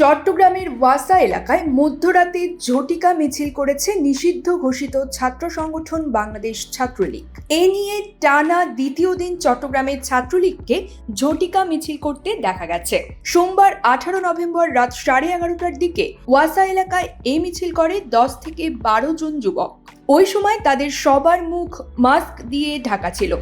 চট্টগ্রামের ওয়াসা এলাকায় মধ্যরাতে ঝটিকা মিছিল করেছে নিষিদ্ধ ঘোষিত ছাত্র সংগঠন বাংলাদেশ ছাত্রলীগ। এ নিয়ে টানা দ্বিতীয় দিন চট্টগ্রামের ছাত্রলীগকে ঝটিকা মিছিল করতে দেখা গেছে। সোমবার আঠারো নভেম্বর রাত সাড়ে এগারোটার দিকে ওয়াসা এলাকায় এ মিছিল করে দশ থেকে বারো জন যুবক। ওই সময় তাদের সবার মুখ মাস্ক দিয়ে ঢাকা ছিল।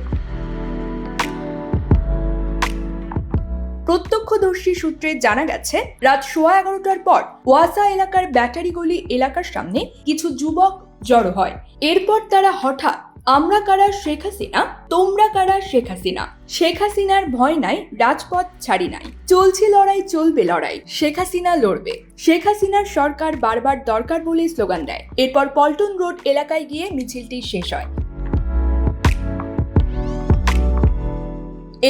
প্রত্যক্ষদর্শী সূত্রে জানা গেছে, রাত সোয়া এগারোটার পর ওয়াসা এলাকার ব্যাটারি গলি এলাকার সামনে কিছু যুবক জড়ো হয়। এরপর তারা হঠাৎ, আমরা কারা শেখ হাসিনা? তোমরা কারা শেখ হাসিনা? শেখ হাসিনার ভয় নাই, রাজপথ ছাড়ি নাই। চলছে লড়াই, চলবে লড়াই, শেখ হাসিনা লড়বে। শেখ হাসিনার সরকার বারবার দরকার বলে স্লোগান দেয়। এরপর পল্টন রোড এলাকায় গিয়ে মিছিলটি শেষ হয়।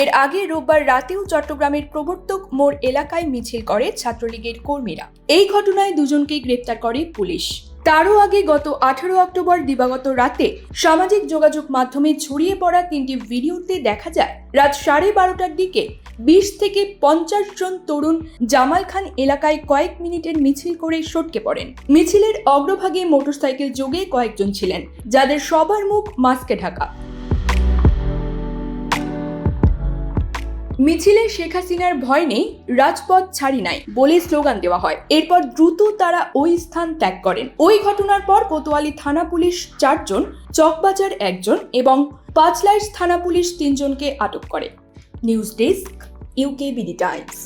এর আগে রোববার রাতেও চট্টগ্রামের প্রবর্তক মোড় এলাকায় মিছিল করে ছাত্রলীগের কর্মীরা। এই ঘটনায় দুজনকেই গ্রেপ্তার করে পুলিশ। তারও আগে গত আঠারো অক্টোবর দিবাগত রাতে সামাজিক যোগাযোগ মাধ্যমে ছড়িয়ে পড়া তিনটি ভিডিওতে দেখা যায়, রাত সাড়ে বারোটার দিকে বিশ থেকে পঞ্চাশ জন তরুণ জামাল খান এলাকায় কয়েক মিনিটের মিছিল করে সটকে পড়েন। মিছিলের অগ্রভাগে মোটরসাইকেল যোগে কয়েকজন ছিলেন, যাদের সবার মুখ মাস্কে ঢাকা। মিছিলে শেখ হাসিনার ভয় নেই, রাজপথ ছাড়ি নাই বলে স্লোগান দেওয়া হয়। এরপর দ্রুত তারা ওই স্থান ত্যাগ করেন। ওই ঘটনার পর কোতোয়ালি থানা পুলিশ চারজন, চকবাজার একজন এবং পাঁচলাইশ থানা পুলিশ তিনজনকে আটক করে। News desk UK BD Times.